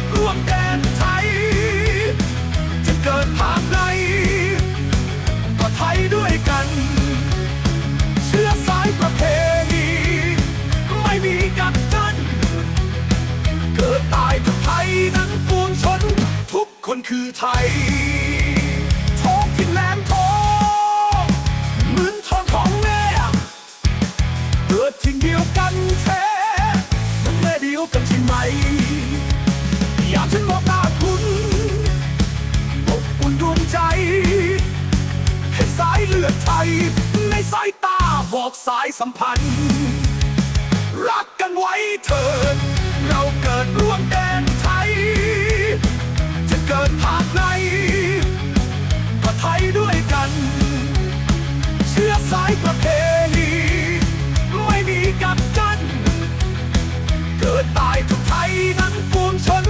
ดร่วมแดนไทย จะเกิดทางใดก็ไทยด้วยกัน เชื้อสายประเพณีไม่มีกักกัน เกิดตายทุกไทยนั้นปวงชน ทุกคนคือไทย ในสายตาบอกสายสัมพันธ์ รักกันไว้เถิด เราเกิดร่วมแดนไทย จะเกิดภาคไหน ก็ไทยด้วยกัน เชื้อสายประเพณีไม่มีกับกัน เกิดตายทุกไทยนั้นปวงชน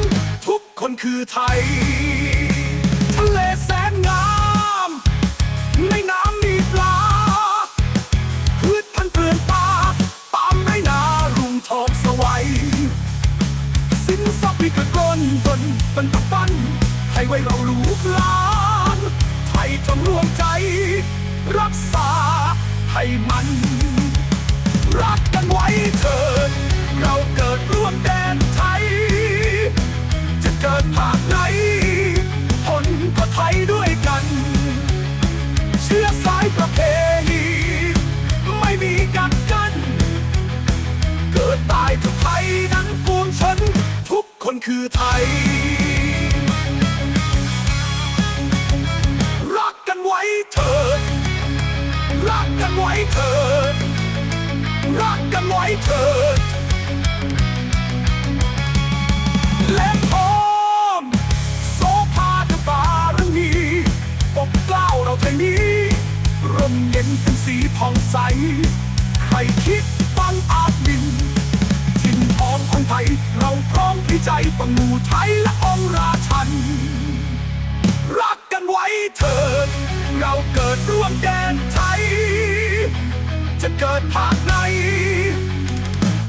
ทุกคนคือไทย ยกระก้นบนเป็นตะปัน ให้ไว้เราลูกหลานไทยจงร่วมใจ รักษาให้มัน รักกันไว้เถิดเรา คือไทย รักกันไว้เถิด รักกันไว้เถิด รักกันไว้เถิด และพร้อมโสภาธบารมีปกเกล้าเราเทนี้ร่มเย็นเป็นสีผ่องใส ใครคิดบัง พร้อมพิจัยประงูไทยและองค์ราชัน รักกันไว้เถิด เราเกิดร่วมแดนไทย จะเกิดภาคไหน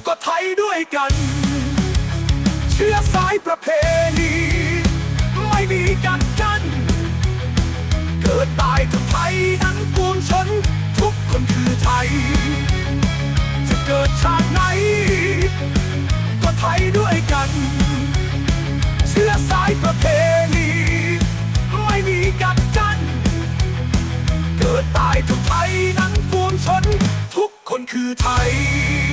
ก็ไทยด้วยกัน เชื้อสายประเพณี ไม่มีกันกัน เกิดตายทุกไทยนั้นปวงชน ทุกคนคือไทย คือไทย